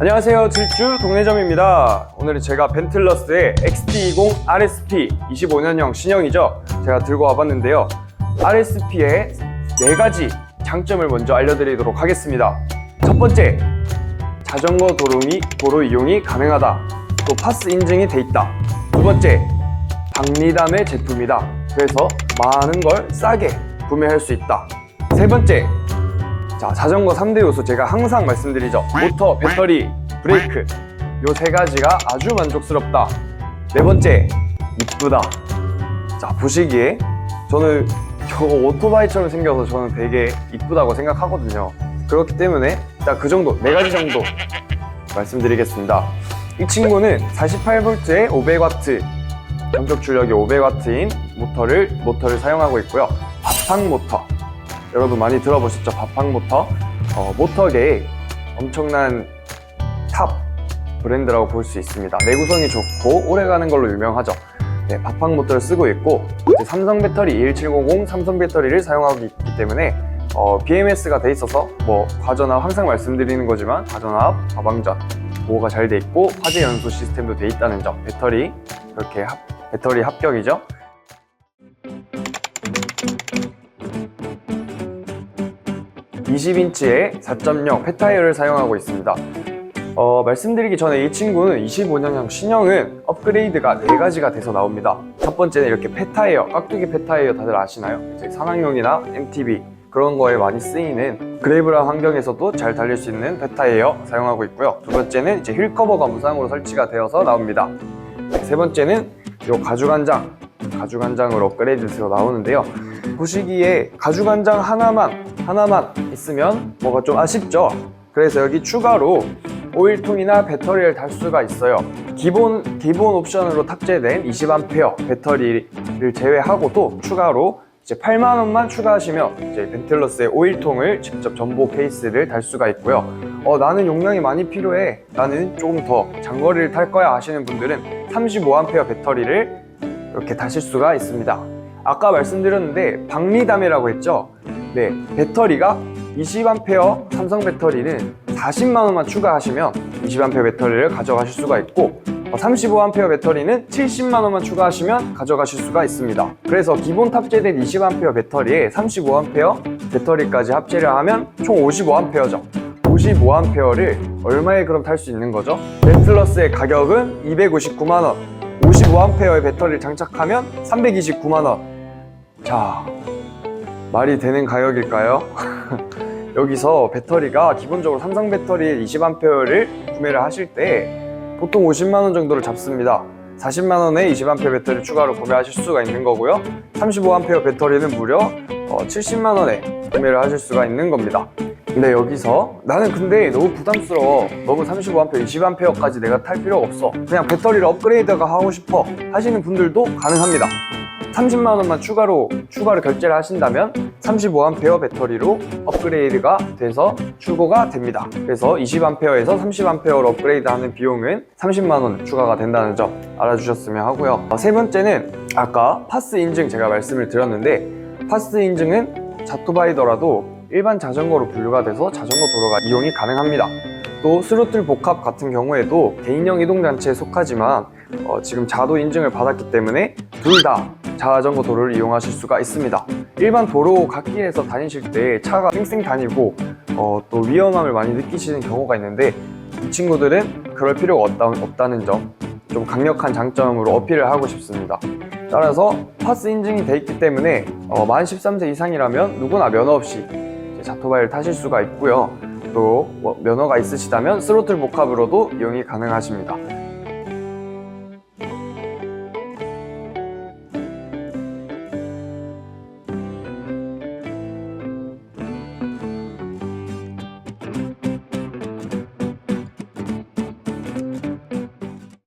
안녕하세요. 질주 동네점입니다. 오늘은 제가 벤틀러스의 XT20 RSP 25년형 신형이죠. 제가 들고 와봤는데요. RSP의 네 가지 장점을 먼저 알려드리도록 하겠습니다. 첫 번째 자전거 도로미, 도로 이용이 가능하다. 또 파스 인증이 돼 있다. 두 번째 박리담의 제품이다. 그래서 많은 걸 싸게 구매할 수 있다. 세 번째 자, 자전거 3대 요소 제가 항상 말씀드리죠. 모터, 배터리, 브레이크. 요 세 가지가 아주 만족스럽다. 네 번째, 이쁘다. 자, 보시기에 저는 저거 오토바이처럼 생겨서 저는 되게 이쁘다고 생각하거든요. 그렇기 때문에 일단 그 정도, 네 가지 정도 말씀드리겠습니다. 이 친구는 48V에 500W, 전격 출력이 500W인 모터를, 모터를 사용하고 있고요. 바탕 모터. 여러분 많이 들어보셨죠? 바팡 모터. 어, 모터계의 엄청난 탑 브랜드라고 볼 수 있습니다. 내구성이 좋고 오래가는 걸로 유명하죠. 네, 바팡 모터를 쓰고 있고 삼성 배터리 21700 삼성 배터리를 사용하고 있기 때문에 어, BMS가 돼 있어서 뭐 과전압 항상 말씀드리는 거지만 과전압, 과방전 보호가 잘 돼 있고 화재 연소 시스템도 돼 있다는 점 배터리 그렇게 합, 배터리 합격이죠. 20인치의 4.0 폐타이어를 사용하고 있습니다. 어, 말씀드리기 전에 이 친구는 25년형 신형은 업그레이드가 4가지가 돼서 나옵니다. 첫 번째는 이렇게 폐타이어, 깍두기 폐타이어 다들 아시나요? 이제 산악용이나 MTB 그런 거에 많이 쓰이는 그레이브라 환경에서도 잘 달릴 수 있는 폐타이어 사용하고 있고요. 두 번째는 이제 힐 커버가 무상으로 설치가 되어서 나옵니다. 네, 세 번째는 이 가죽안장, 가죽안장으로 업그레이드돼서 나오는데요. 보시기에 가죽안장 하나만 하나만 있으면 뭐가 좀 아쉽죠. 그래서 여기 추가로 오일통이나 배터리를 달 수가 있어요. 기본 기본 옵션으로 탑재된 20A 배터리를 제외하고도 추가로 이제 8만 원만 추가하시면 이제 벤틀러스의 오일통을 직접 전보 케이스를 달 수가 있고요. 어 나는 용량이 많이 필요해. 나는 조금 더 장거리를 탈 거야 하시는 분들은 35A 배터리를 이렇게 다실 수가 있습니다. 아까 말씀드렸는데 박리담이라고 했죠. 네, 배터리가 20A 삼성 배터리는 40만 원만 추가하시면 20A 배터리를 가져가실 수가 있고 35A 배터리는 70만 원만 추가하시면 가져가실 수가 있습니다. 그래서 기본 탑재된 20A 배터리에 35A 배터리까지 합체를 하면 총 55A죠. 55A를 얼마에 그럼 탈 수 있는 거죠? 벤틀러스의 가격은 259만 원. 55A의 배터리를 장착하면 329만 원. 자, 말이 되는 가격일까요? 여기서 배터리가 기본적으로 삼성 배터리 20A를 구매를 하실 때 보통 50만 원 정도를 잡습니다. 40만 원에 20A 배터리 추가로 구매하실 수가 있는 거고요. 35A 배터리는 무려 70만 원에 구매를 하실 수가 있는 겁니다. 근데 여기서 나는 근데 너무 부담스러워. 너무 35A, 20A까지 내가 탈 필요가 없어. 그냥 배터리를 업그레이드가 하고 싶어 하시는 분들도 가능합니다. 30만 원만 추가로 추가로 결제를 하신다면 35A 배터리로 업그레이드가 돼서 출고가 됩니다. 그래서 20A에서 30A로 업그레이드하는 비용은 30만 원 추가가 된다는 점 알아주셨으면 하고요. 어, 세 번째는 아까 파스 인증 제가 말씀을 드렸는데 파스 인증은 자토바이더라도 일반 자전거로 분류가 돼서 자전거 도로가 이용이 가능합니다. 또 스로틀 복합 같은 경우에도 개인형 이동장치에 속하지만 어, 지금 자도 인증을 받았기 때문에 둘 다 자전거 도로를 이용하실 수가 있습니다. 일반 도로 갓길에서 다니실 때 차가 쌩쌩 다니고 어, 또 위험함을 많이 느끼시는 경우가 있는데 이 친구들은 그럴 필요가 없다, 없다는 점 좀 강력한 장점으로 어필을 하고 싶습니다. 따라서 파스 인증이 돼 있기 때문에 어, 만 13세 이상이라면 누구나 면허 없이 자토바이를 타실 수가 있고요. 또 뭐, 면허가 있으시다면 스로틀 복합으로도 이용이 가능하십니다.